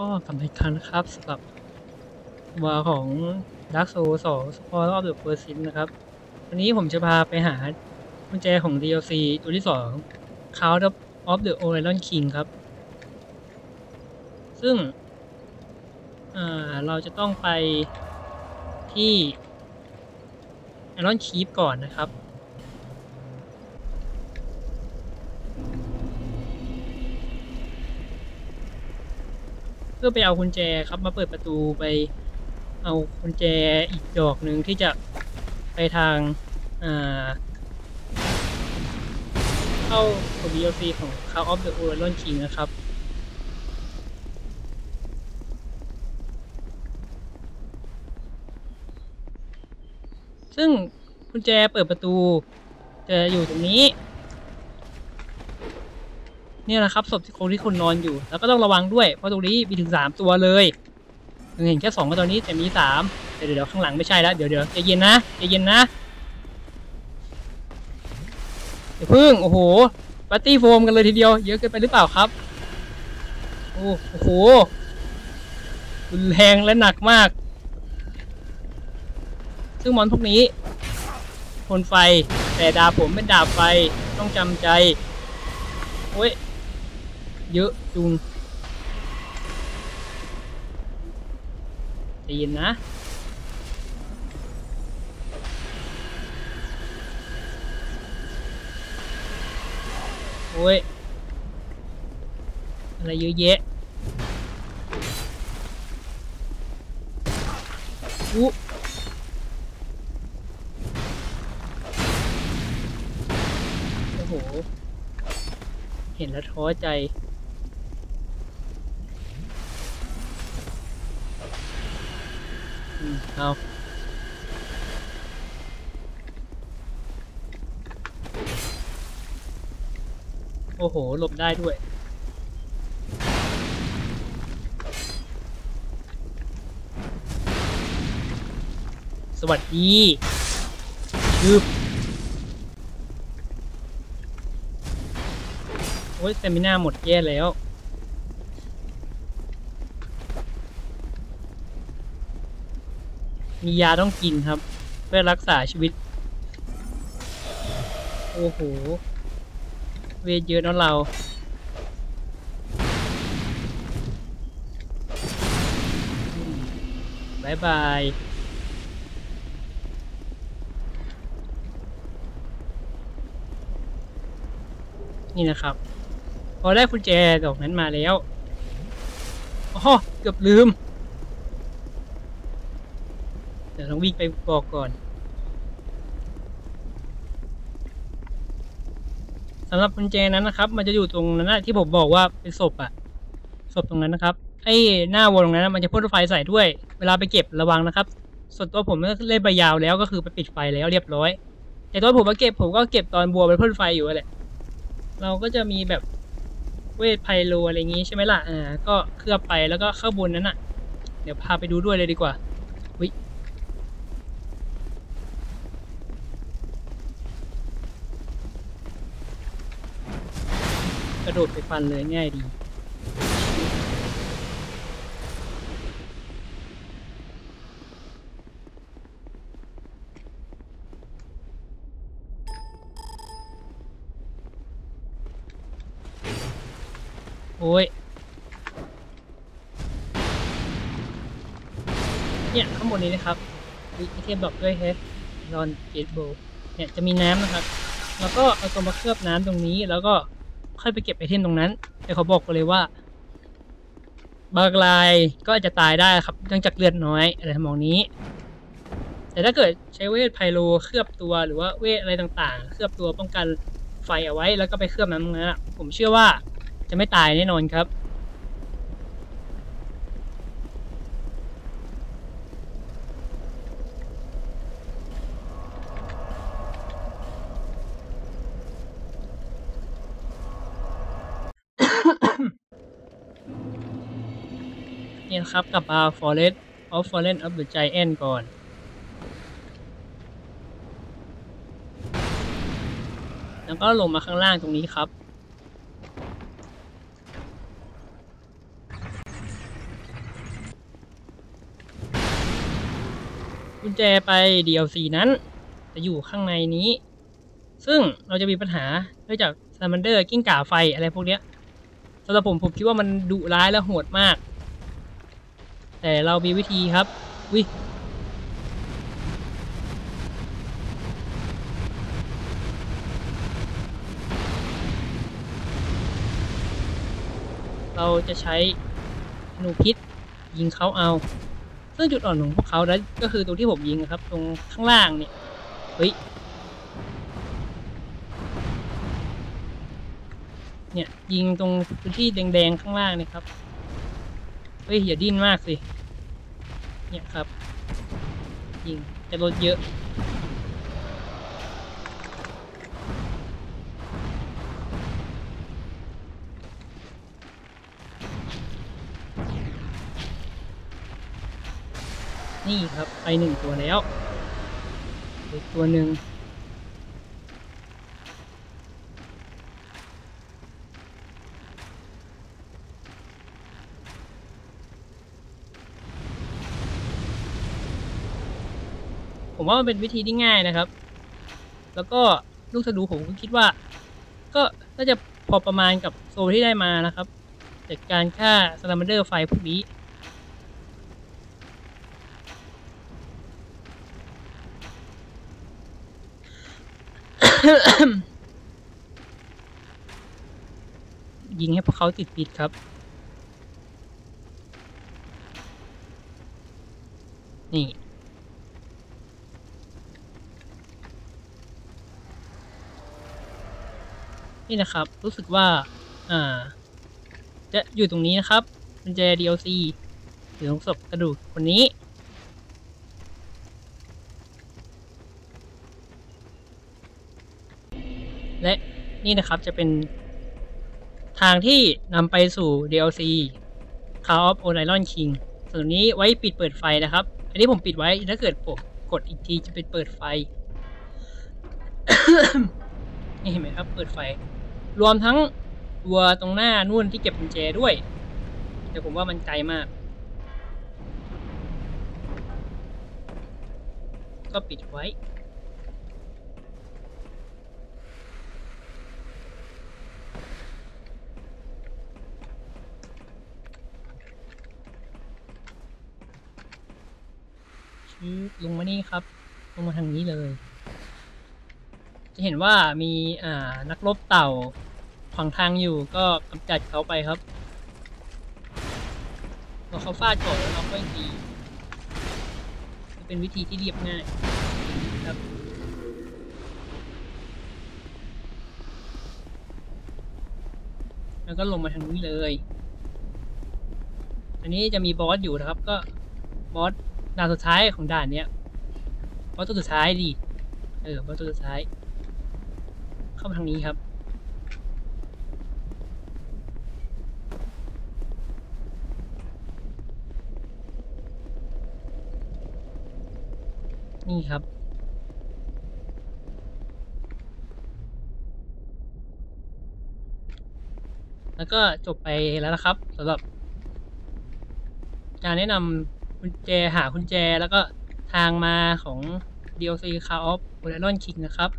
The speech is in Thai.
ก็กลับมาอีกครั้งนะครับสำหรับวาของ Dark Souls 2 Spore of the First Sin นะครับ วันนี้ผมจะพาไปหากุญแจของ DLC ตัวที่ 2 Count of the Orion King ครับ ซึ่งเราจะต้องไปที่ Iron Keep ก่อนนะครับ พื่อไปเอากุญแจครับมาเปิดประตูไป เอากุญแจอีกดอกหนึ่งที่จะไปทางอ่าเข้าสู่ DLC ของ Call of the Orion King นะครับซึ่งกุญแจเปิดประตูจะอยู่ตรงนี้ เนี่ยนะครับศพที่คนที่คนนอนอยู่ แล้วก็ต้องระวังด้วย เพราะตรงนี้มีถึงสามตัวเลยยังเห็นแค่สองตอนนี้แต่มีสามเดี๋ยวเดี๋ยวข้างหลังไม่ใช่แล้วเดี๋ยวเดี๋ยวใจเย็นนะใจเย็นนะเดี๋ยวพึ่งโอ้โหปาร์ตี้โฟมกันเลยทีเดียว เยอะเกินไปหรือเปล่าครับโอ้โอ้โหรุนแรงและหนักมาก ซึ่งมอนพวกนี้ทนไฟแต่ดาบผมเป็นดาบไฟต้องจำใจโอ้ย เยอะจุงใจเย็นนะ โอ้ย อะไรเยอะแยะอุ๊โอ้โห เห็นแล้วท้อใจ เอาโอ้โห หลบได้ด้วย สวัสดีคือโอ้ยแต่มีหน้าหมดแย่แล้ว มียาต้องกินครับ เพื่อรักษาชีวิต โอ้โห เวทเยอะนะเราบายบายนี่นะครับ พอได้กุญแจดอกนั้นมาแล้วอ๋อเกือบลืม ดี๋ยวต้องวิ่งไปบอกก่อนสำหรับกุญแจนั้นนะครับ มันจะอยู่ตรงนั้นนะที่ผมบอกว่าเป็นศพอะศพตรงนั้นนะครับ ไอ้หน้าวงตรงนั้นนะมันจะพ่นไฟใส่ด้วย เวลาไปเก็บระวังนะครับ ส่วนตัวผมเล่นไปยาวแล้วก็คือไปปิดไฟแล้วเรียบร้อย แต่ตอนผมมาเก็บผมก็เก็บตอนบัวไปพ่นไฟอยู่แหละ เราก็จะมีแบบเวทไพโลอะไรอย่างงี้ใช่ไหมล่ะ อ่า ก็เคลือบไปแล้วก็ข้างบนนั้นอะเดี๋ยวพาไปดูด้วยเลยดีกว่าวิก ระโดดไปฟันเลยง่ายดีโอ้ย เนี่ยข้างบนนี้นะครับ มีไอเทมบอกด้วยเฮฟรอนเกตโบเนี่ยจะมีน้ำนะครับ แล้วก็เอาตัวมาเคลือบน้ำตรงนี้แล้วก็ ค่อยไปเก็บไอเทมตรงนั้นแต่เขาบอกกันเลยว่า บางรายก็อาจจะตายได้ครับเนื่องจากเลือดน้อยอะไรทำนองนี้ แต่ถ้าเกิดใช้เวทไพโลเคลือบตัวหรือว่าเวทอะไรต่างๆ เคลือบตัวป้องกันไฟเอาไว้แล้วก็ไปเคลือบน้ำตรงนั้นะผมเชื่อว่าจะไม่ตายแน่นอนครับ นี่นครับกลับมาร์ฟอร์ Forest of Fallen of the Giant ก่อนแล้วก็ลงมาข้างล่างตรงนี้ครับ กุญแจไป DLC นั้น จะอยู่ข้างในนี้ ซึ่งเราจะมีปัญหาเนื่องจากซามันเดอร์กิ้งก่าไฟอะไรพวกเนี้ยสำหรับผมผมคิดว่ามันดุร้ายและโหดมาก แต่เรามีวิธีครับวิเราจะใช้ธนูพิษยิงเขาเอา ซึ่งจุดอ่อนของพวกเขานั้นก็คือตรงที่ผมยิงนะครับ ตรงข้างล่างเนี่ย เฮ้ย เนี่ยยิงตรงพื้นที่แดงๆข้างล่างเนี่ยครับ ฮ้ยอย่าดิ้นมากสิ เนี่ยครับ ยิงจะลดเยอะ นี่ครับ ไปหนึ่งตัวแล้วอีกตัวหนึ่ง ผมว่ามันเป็นวิธีที่ง่ายนะครับ แล้วก็ลูกธนูผมก็คิดว่า ก็น่าจะพอประมาณกับโซลที่ได้มานะครับจากการฆ่าสลามันเดอร์ไฟพวกนี้ยิงให้พวกเขาติดปิดครับ นี่ นี่นะครับ รู้สึกว่า อ่า จะอยู่ตรงนี้นะครับกุญแจ DLC อยู่ตรงศพกระดูกคนนี้ และนี่นะครับจะเป็นทางที่นำไปสู่ DLC Call of o n Iron King ส่วนนี้ไว้ปิดเปิดไฟนะครับ อันนี้ผมปิดไว้ถ้าเกิดผมกดอีกทีจะเป็นเปิดไฟ นี่เห็นไหมครับ เปิดไฟ รวมทั้งตัวตรงหน้านู่นที่เก็บกุญแจด้วย แต่ผมว่ามันไกลมาก ก็ปิดไว้ชื้อลงมานี่ครับ ลงมาทางนี้เลย จะเห็นว่ามีอ่านักรบเต่าวางทางอยู่ก็กำจัดเขาไปครับพอเขาฟาดก่อนแล้วเราก็ตีเป็นวิธีที่เรียบง่ายครับแล้วก็ลงมาทางนี้เลย อันนี้จะมีบอสอยู่นะครับ ก็บอสด่านสุดท้ายของด่านเนี้ยบอสตัวสุดท้ายดิเออบอสตัวสุดท้าย เข้ามาทางนี้ครับ นี่ครับ แล้วก็จบไปแล้วนะครับสำหรับ การแนะนำกุญแจหากุญแจแล้วก็ทางมาของ DLC Call of o n Iron King นะครับ